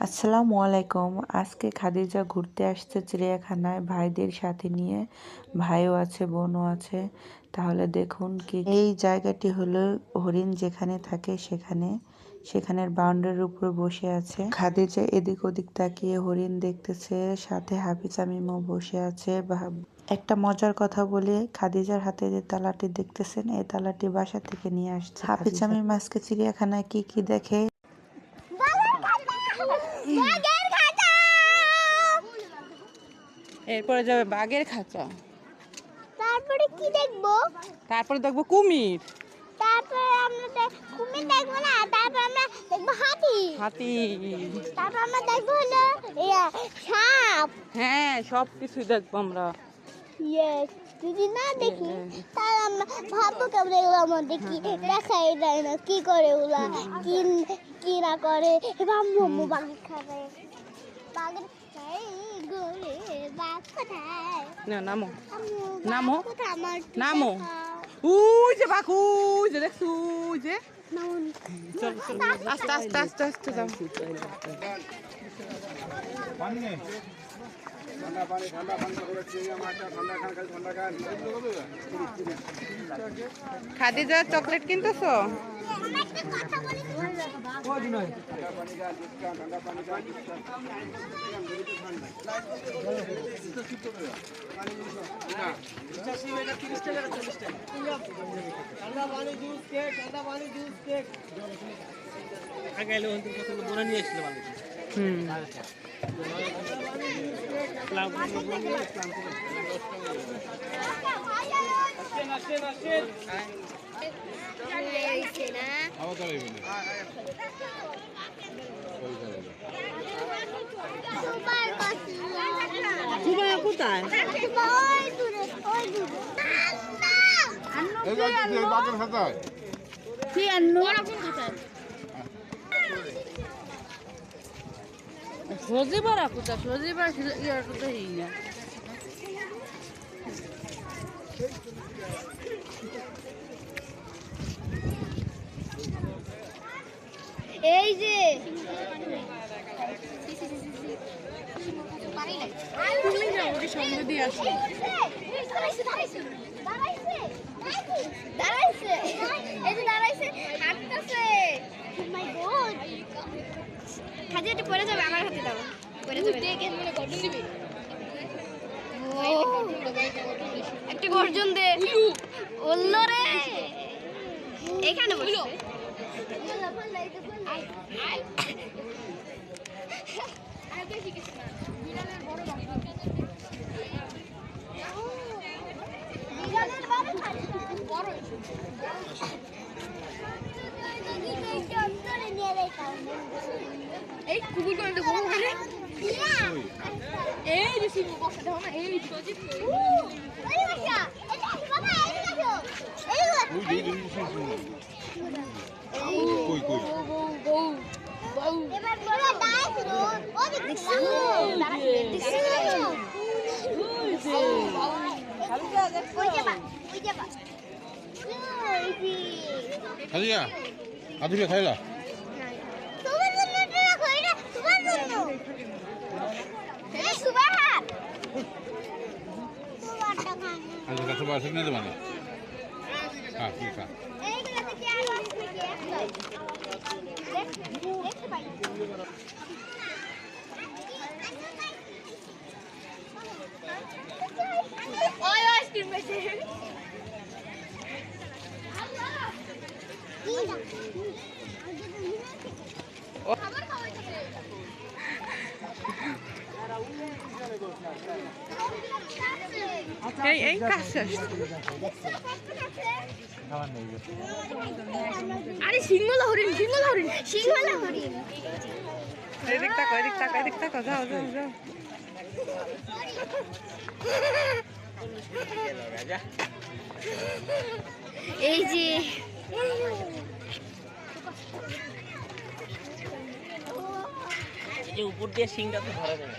আসসালামু আলাইকুম। আজকে খাদিজা ঘুরতে আসছে চিড়িয়াখানায়। ভাইদের সাথে নিয়ে ভাইও আছে বোনও আছে। তাহলে দেখুন কি এই জায়গাটি হলো হরিণ যেখানে থাকে সেখানে সেখানের বাউন্ডারির উপর বসে আছে। খাদিজা এদিক ওদিক তাকিয়ে হরিণ দেখতেছে সাথে হাফিজ আমিমও বসে আছে। বা- একটা মজার কথা বলি খাদিজার হাতে যে তালাটি দেখতেছেন এই তালাটি বাসা থেকে নিয়ে আসছে হাফিজ আমিম আজকে চিড়িয়াখানায় কি কি দেখে? এরপরে যাবে বাঘের খাঁচা। তারপরে কি দেখব? তারপরে দেখব কুমির। তারপরে আমরা দেখ- কুমির দেখব না তারপর আমরা দেখব হাতি। হাতি। তারপর আমরা দেখব হলো সাপ। হ্যাঁ সব কিছুই দেখব আমরা। ইয়েস যদি না দেখি Yes. তাহলে আমরা ভাববো কেমন এগুলো আমাদের কি দেখাই যায় না কি করে ওগুলা কি না করে এবং মোমো বাঘ খাবে। বাঘের গোলে বাঘ কোথায় না নামো। নামো। নামো। উই যে বাঘ উই যে দেখছ উই যে। নামুন। চল চল আস্তে আস্তে আস্তে আস্তে যাও। ঠান্ডা পানি ঠান্ডা পানি করে চিংড়ি মাছটা ঠান্ডা খান খালি ঠান্ডা খান। খাদিজা চকলেট কিনতেছো? একটা কথা বলি ঠান্ডা পানি খান কোথায় খাতায় কি আনলো সজিবার কোথায় সজিবার ইয়ার কোথায় এই যে। তুমি যাও ওকে সঙ্গ দিয়ে আসো। দাঁড়াইছে দাঁড়াইছে দাঁড়াইছে। দাঁড়াইছে। এই যে দাঁড়াইছে হাঁটতেছে। মাই গড খাজি এটা পড়ে যাবে আমার হাতে দাও। পড়ে যাবে। ও, একটা গর্জন দে। বলল রে। এখানে বসে। এই কুকুর করে ওখানে এই যে সজিব। এই বাচ্চা জন্য এই সুবাহাত সুবাহাতটা খান আচ্ছা কাছে বাসে না দেবা না হ্যাঁ ঠিক আছে এইগুলো থেকে আর আসবে কি দেখতে দেখতে পাই ওই আইসক্রিম বেশি খাবার খাওয়াইতেছে এই এই কাছে আরে সিংহলা হরিণ সিংহলা হরিণ সিংহলা হরিণ। এদিক তাকো এদিক তাকো এদিক তাকো যাও যাও যাও। এই যে যে উপর দিয়ে শিংটা তো ধরা যাবে।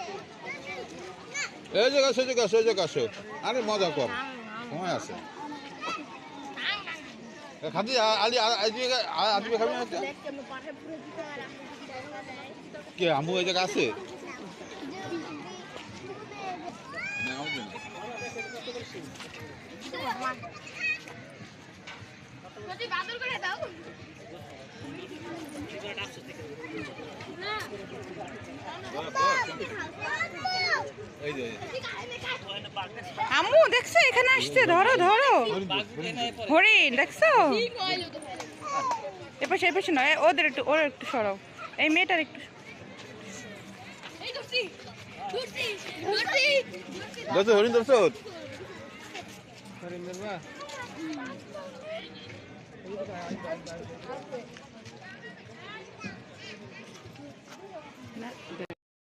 এই যে গাছ ওই যে গাছ ওই যে গাছ। আরে মজা কর। সময় আছে। খাদি আলি আজকে আজকে খাবি না কে আমু এই জায়গা আছে। আমু দেখছ? এখানে আসছে। ধরো ধরো। হরিণ দেখছ? এপাশে এপাশে নয়। ওদের একটু ওর একটু সরো এই মেয়েটার একটু